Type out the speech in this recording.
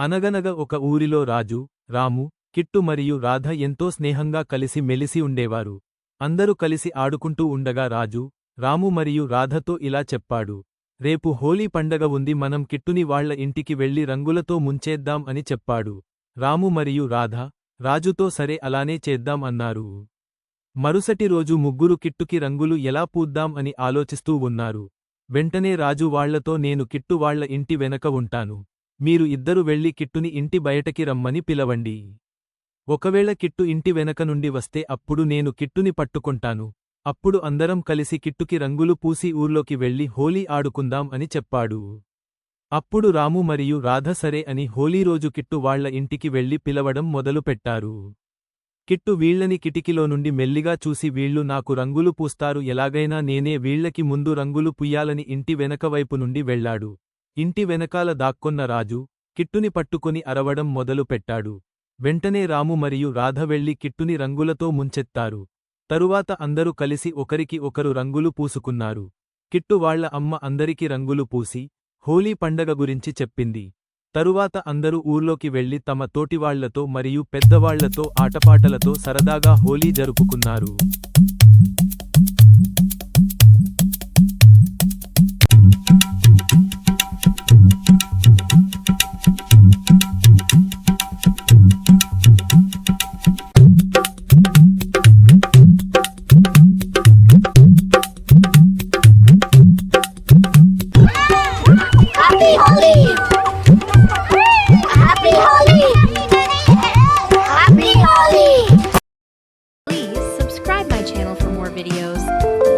అనగనగా ఒక ఊరిలో రాజు రాము కిట్టు మరియు రాధ ఎంతో స్నేహంగా కలిసి మెలిసి ఉండేవారు. అందరూ కలిసి ఆడుకుంటూ ఉండగా రాజు రాము మరియు రాధతో ఇలా చెప్పాడు. రేపు హోలీ పండగ ఉంది మనం కిట్టుని వాళ్ళ ఇంటికి వెళ్ళి రంగులతో ముంచేద్దాం అని చెప్పాడు. రాము మరియు రాధ రాజుతో సరే అలానే చేద్దాం అన్నారు. మరుసటి రోజు ముగ్గురు కిట్టుకి రంగులు ఎలా పూద్దాం అని ఆలోచిస్తూ ఉన్నారు. వెంటనే రాజు వాళ్ళతో నేను కిట్టువాళ్ళ ఇంటి వెనక ఉంటాను. మీరు ఇద్దరు వెళ్ళి కిట్టుని ఇంటి బయటకి రమ్మని పిలవండి. ఒకవేళ కిట్టు ఇంటి వెనక నుండి వస్తే అప్పుడు నేను కిట్టుని పట్టుకుంటాను. అప్పుడు అందరం కలిసి కిట్టుకి రంగులు పూసి ఊర్లోకి వెళ్ళి హోలీ ఆడుకుందాం అని చెప్పాడు. అప్పుడు రాము మరియు రాధ సరే అని హోలీ రోజు కిట్టు వాళ్ళ ఇంటికి వెళ్ళి పిలవడం మొదలుపెట్టారు. కిట్టు వీళ్ళని కిటికీలో నుండి మెల్లిగా చూసి వీళ్ళు నాకు రంగులు పూస్తారు ఎలాగైనా నేనే వీళ్ళకి ముందు రంగులు పుయ్యాలని ఇంటి వెనకవైపు నుండి వెళ్ళాడు ఇంటి వెనకాల దాక్కొన్న రాజు కిట్టుని పట్టుకుని అరవడం మొదలుపెట్టాడు వెంటనే రాము మరియు రాధ వెళ్ళి కిట్టుని రంగులతో ముంచెత్తారు. తరువాత అందరూ కలిసి ఒకరికి ఒకరు రంగులు పూసుకున్నారు. కిట్టు వాళ్ళ అమ్మ అందరికి రంగులు పూసి హోలీ పండగ గురించి చెప్పింది. తరువాత అందరూ ఊర్లోకి వెళ్ళి తమ తోటివాళ్ళతో మరియు పెద్దవాళ్ళతో ఆటపాటలతో సరదాగా హోలీ జరుపుకున్నారు. more videos.